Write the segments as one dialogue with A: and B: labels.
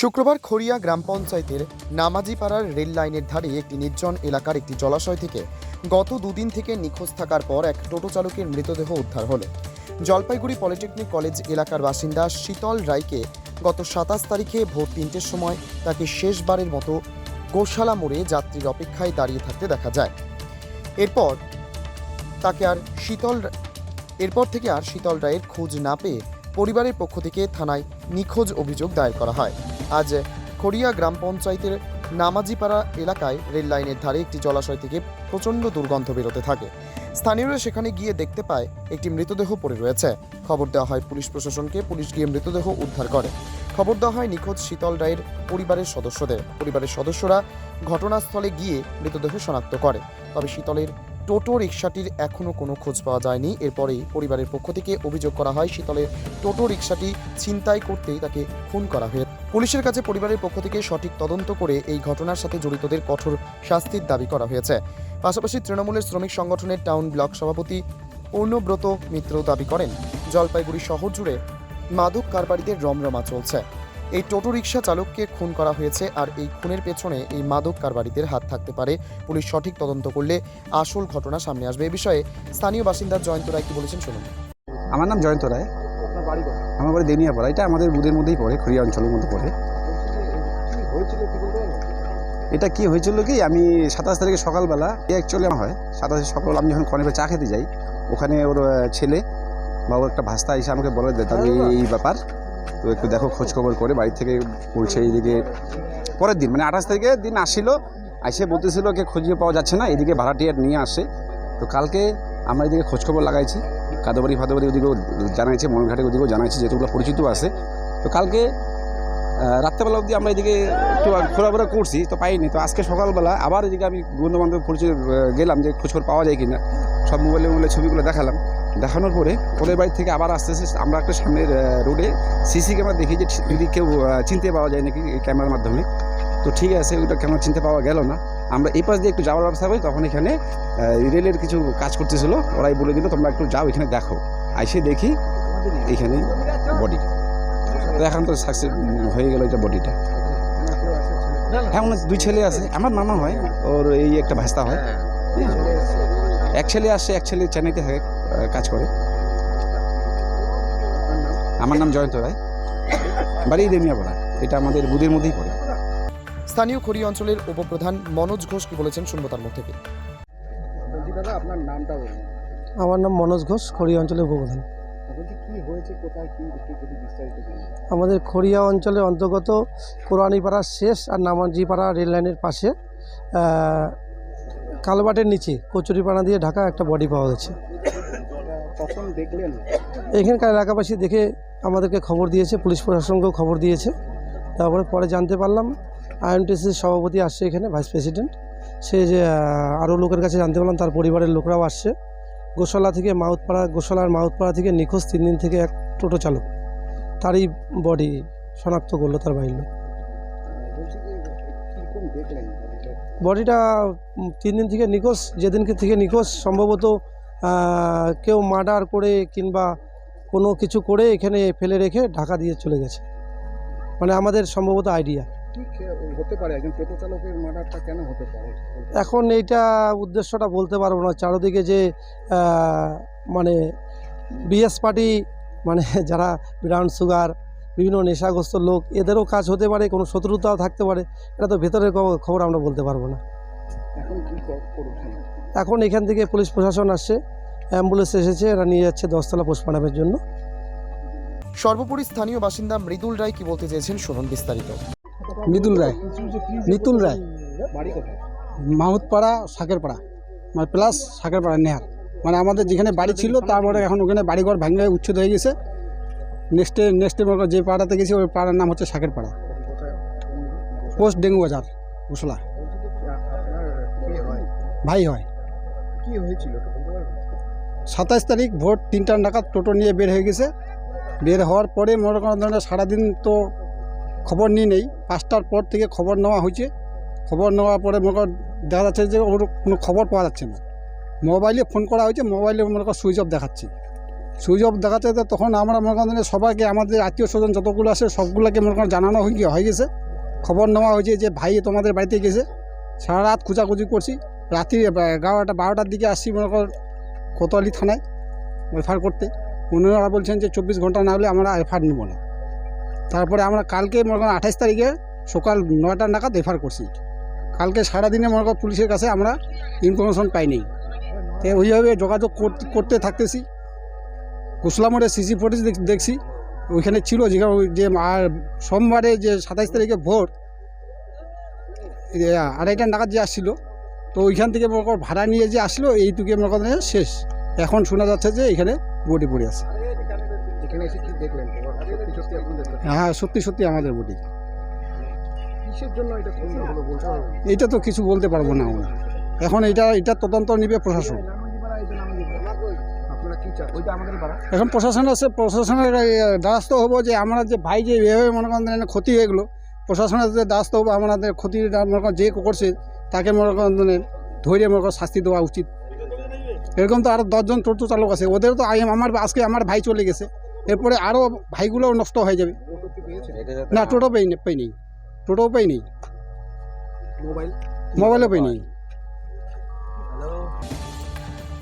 A: শুক্রবার খড়িয়া গ্রাম পঞ্চায়েতের নামাজিপাড়ার রেল লাইনের ধারে একটি নির্জন এলাকার একটি জলাশয় থেকে গত দুদিন থেকে নিখোঁজ থাকার পর এক টোটো চালকের মৃতদেহ উদ্ধার হলো। জলপাইগুড়ি পলিটেকনিক কলেজ এলাকার বাসিন্দা শীতল রায়কে গত সাতাশ তারিখে ভোর তিনটের সময় তাকে শেষবারের মতো গোশালা মোড়ে যাত্রীর অপেক্ষায় দাঁড়িয়ে থাকতে দেখা যায়। এরপর তাকে আর শীতল, এরপর থেকে আর শীতল রায়ের খোঁজ না পেয়ে পরিবারের পক্ষ থেকে থানায় নিখোঁজ অভিযোগ দায়ের করা হয়। আজ খড়িয়া গ্রাম পঞ্চায়েতের নামাজিপাড়া এলাকায় রেল লাইনের ধারে একটি জলাশয় থেকে প্রচণ্ড দুর্গন্ধ বেরোতে থাকে। স্থানীয়রা সেখানে গিয়ে দেখতে পায়, একটি মৃতদেহ পড়ে রয়েছে। খবর দেওয়া হয় পুলিশ প্রশাসনকে, পুলিশ গিয়ে মৃতদেহ উদ্ধার করে। খবর দেওয়া হয় নিখোঁজ শীতল রায়ের পরিবারের সদস্যদের। পরিবারের সদস্যরা ঘটনাস্থলে গিয়ে মৃতদেহ শনাক্ত করে। তবে শীতলের টোটো রিক্সাটির এখনও কোনো খোঁজ পাওয়া যায়নি। এরপরেই পরিবারের পক্ষ থেকে অভিযোগ করা হয় শীতলের টোটো রিক্সাটি ছিনতাই করতেই তাকে খুন করা হয়েছে। পুলিশের কাছে পরিবারের পক্ষ থেকে সঠিক তদন্ত করে এই ঘটনার সাথে জড়িতদের কঠোর শাস্তির দাবি করা হয়েছে। পাশাপাশি তৃণমূলের শ্রমিক সংগঠনের টাউন ব্লক সভাপতি পূর্ণব্রত মিত্র দাবি করেন, জলপাইগুড়ি শহর জুড়ে মাদক কারবারিদের রমরমা চলছে। এই টোটো রিক্সা চালককে খুন করা হয়েছে আর এই খুনের পেছনে এই মাদক কারবারিদের হাত থাকতে পারে। পুলিশ সঠিক তদন্ত করলে আসল ঘটনা সামনে আসবে। এ বিষয়ে স্থানীয় বাসিন্দা জয়ন্ত রায় কি বলেছেন শুনুন।
B: আমার নাম জয়ন্ত রায়। আমার বাড়ি দেনিয়াপাড়া। এটা আমাদের বুধের মধ্যেই পড়ে খড়িয়া অঞ্চলের মধ্যে পড়ে।
C: কি হয়েছিল কি বলতে পারবেন
B: এটা কি হয়েছিল কি? আমি সাতাশ তারিখে সকালবেলা অ্যাকচুয়ালি আমার হয় সাতাশে সকাল আমি যখন কনেপে চা খেতে যাই ওখানে ওর ছেলে বা ওর একটা ভাস্তা এসে আমাকে বলে দেয় এই ব্যাপার। তো একটু দেখো খোঁজ খবর করে বাড়ি থেকে বলছে এইদিকে পরের দিন মানে আঠাশ তারিখে দিন আসছিল এসে বলতেছিল যে খুঁজিয়ে পাওয়া যাচ্ছে না এদিকে ভাড়াটিয়ার নিয়ে আসে। তো কালকে আমরা এদিকে খোঁজখবর লাগাইছি কাদোবাড়ি ফাদোবাড়ি ওদিকেও জানাইছি মনঘাটে ওদিকেও জানাইছি যেহেতুগুলো পরিচিত আছে। তো কালকে রাত্রেবেলা অবধি আমরা এদিকে একটু ঘোরাফেরা করছি তো পাইনি। তো আজকে সকালবেলা আবার এদিকে আমি বন্ধু বান্ধব পরিচয় আহ, গেলাম যে খোঁজখবর পাওয়া যায় কিনা সব মোবাইলে মোবাইলে ছবিগুলো দেখালাম। দেখানোর পরে ওদের বাড়ি থেকে আবার আস্তে আস্তে আমরা একটা সামনের রোডে সিসি ক্যামেরা দেখি যে যদি কেউ চিনতে পাওয়া যায় নাকি এই ক্যামেরার মাধ্যমে। তো ঠিক আছে ওইটা ক্যামেরা চিনতে পাওয়া গেল না। আমরা এই পাশ দিয়ে একটু যাওয়ার ব্যবস্থা করি তখন এখানে রেলের কিছু কাজ করতেছিল। ওরাই বলে দিল তোমরা একটু যাও এখানে দেখো। আইসে দেখি এইখানে বডি তো এখন তো সাকসেস হয়ে গেল এটা বডিটা হ্যাঁ ওনার দুই ছেলে আছে। আমার মামা হয় ওর এই একটা ভাস্তা হয়। এক ছেলে আসে এক ছেলে চেন্নাইতে থাকে। কাজ করে। আমার নাম জয়ন্ত রায়। বাড়ি দেমিয়াপাড়া এটা আমাদের বুধের মধ্যেই পড়ে।
A: স্থানীয় খড়িয়া অঞ্চলের উপপ্রধান মনোজ ঘোষ কি বলেছেন শুনব তার মুখ থেকে।
C: দাদা আপনার নামটা বলুন।
D: আমার নাম মনোজ ঘোষ খড়িয়া অঞ্চলের উপপ্রধান।
C: বলছি কি হয়েছে কোথায় কি একটু যদি বিস্তারিত জানেন।
D: আমাদের খড়িয়া অঞ্চলের অন্তর্গত কোরআনীপাড়ার শেষ আর নামাজিপাড়া রেল লাইনের পাশে কালবাটের নিচে কচুরিপাড়া দিয়ে ঢাকা একটা বডি পাওয়া গেছে।
C: কখন দেখলেন?
D: এখানকার এলাকাবাসী দেখে আমাদেরকে খবর দিয়েছে পুলিশ প্রশাসনকেও খবর দিয়েছে। তারপরে পরে জানতে পারলাম আইএনটিসির সভাপতি আসছে এখানে ভাইস প্রেসিডেন্ট। সে যে আরও লোকের কাছে জানতে পারলাম তার পরিবারের লোকরাও আসছে। গোশালা থেকে মাউতপাড়া গোশালার মাউতপাড়া থেকে নিখোঁজ তিন দিন থেকে এক টোটো চালক। তারই বডি শনাক্ত করল তার বাড়ির লোক।
C: বডিটা?
D: তিন দিন থেকে নিখোঁজ যেদিনকে থেকে নিখোঁজ সম্ভবত কেউ মার্ডার করে কিংবা কোনো কিছু করে এখানে ফেলে রেখে ঢাকা দিয়ে চলে গেছে। মানে আমাদের সম্ভবত আইডিয়া।
C: হতে পারে একজন টোটো চালকের মার্ডারটা কেন হতে পারে?
D: এখন এইটা উদ্দেশ্যটা বলতে পারব না। চারোদিকে যে মানে বিএস পার্টি মানে যারা ব্রাউন সুগার বিভিন্ন নেশাগ্রস্ত লোক এদেরও কাজ হতে পারে কোনো শত্রুতাও থাকতে পারে। এটা তো ভেতরের খবর আমরা বলতে পারব না।
C: এখন কি ক- করছেন?
D: এখন এখান থেকে পুলিশ প্রশাসন আসছে অ্যাম্বুলেন্স এসেছে এরা নিয়ে যাচ্ছে দশতলা পোস্টমার্টামের জন্য।
A: সর্বোপরি স্থানীয় বাসিন্দা মৃদুল রায় কি বলতে চেয়েছেন শুনুন বিস্তারিত।
E: মৃদুল রায়। মিতুল রায়। মাহুতপাড়া শাকেরপাড়া মানে প্লাস শাকেরপাড়া নেহার। মানে আমাদের যেখানে বাড়ি ছিল তারপরে এখন ওখানে বাড়িঘর ভেঙে উচ্ছেদ হয়ে গেছে। নেক্সটে নেক্সটে মনে যে পাড়াতে গেছি ওই পাড়ার নাম হচ্ছে শাকেরপাড়া
C: কোথায়
E: পোস্ট ডেঙ্গু বাজার
C: হয়?
E: ভাই হয়।
C: হয়েছিল
E: সাতাশ তারিখ ভোর তিনটা নাগাদ টোটো নিয়ে বের হয়ে গেছে। বের হওয়ার পরে মনে করেন ধরেন সারাদিন তো খবর নিয়ে নেই। পাঁচটার পর থেকে খবর নেওয়া হয়েছে। খবর নেওয়ার পরে মনে কর দেখা যাচ্ছে যে ওর কোনো খবর পাওয়া যাচ্ছে না। মোবাইলে ফোন করা হয়েছে, মোবাইলে মনে কর সুইচ অফ দেখাচ্ছে। সুইচ অফ দেখাচ্ছে তো তখন আমরা মনে করেন সবাইকে, আমাদের আত্মীয় স্বজন যতগুলো আছে, সবগুলোকে মনে করেন জানানো হয়ে গিয়ে- হয়ে গেছে। খবর নেওয়া হয়েছে যে ভাই তোমাদের বাড়িতে গেছে। সারা রাত খোঁজাখুঁজি করছি। রাত্রি এগারোটা বারোটার দিকে আসছি মনে কর কোতোয়ালি থানায় এফআইআর করতে। ওনারা বলছেন যে চব্বিশ ঘণ্টা না হলে আমরা এফআইআর নেব না। তারপরে আমরা কালকে মনে করেন আঠাশ তারিখে সকাল নয়টা নাগাদ এফআইআর করছি। কালকে সারাদিনে মনে করেন পুলিশের কাছে আমরা ইনফরমেশন পাইনি তো ওইভাবে যোগাযোগ করতে থাকতেছি। কুসলামোড়ে সিসি ফুটেজ দেখছি। ওইখানে ছিল যেখানে যে আর সোমবারে যে সাতাইশ তারিখে ভোর আড়াইটা নাগাদ যে আসছিল তো ওইখান থেকে মনে কর ভাড়া নিয়ে যে আসলো এইটুকু মনে করেন শেষ। এখন শোনা যাচ্ছে যে এখানে বডি পড়ে আছে। হ্যাঁ সত্যি সত্যি আমাদের বডি।
C: এটা
E: তো কিছু বলতে পারব না। আমরা। এখন এটা এটা তদন্ত নিবে প্রশাসন।
C: আপনারা কি চান? ওইটা আমাদের পাড়া
E: এখন প্রশাসন আছে প্রশাসনের দ্বারস্থ হব যে আমরা যে ভাই যে এভাবে মনে করেন ক্ষতি হয়ে গেলো প্রশাসনের যে দ্বারস্থ হব আমাদের ক্ষতি মনে করেন যে করছে তাকে মনে করেন ধৈর্য মনে করেন শাস্তি দেওয়া উচিত। এরকম তো আরও দশজন টোটো চালক আছে ওদেরও তো আমার আজকে আমার ভাই চলে গেছে এরপরে আরও ভাইগুলোও নষ্ট হয়ে যাবে।
C: টোটো
E: না টোটো পেই পেই নেই টোটোও পেই নেই।
C: মোবাইল?
E: মোবাইলও পেই নেই।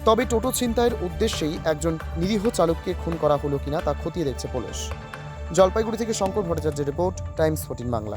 A: তবে টোটো ছিনতাইয়ের উদ্দেশ্যেই একজন নিরীহ চালককে খুন করা হলো কিনা তা খতিয়ে দেখছে পুলিশ। জলপাইগুড়ি থেকে শঙ্কর ভট্টাচার্যের রিপোর্ট টাইমস ফোর্টিন বাংলা।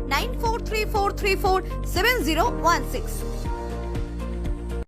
F: 9434347016.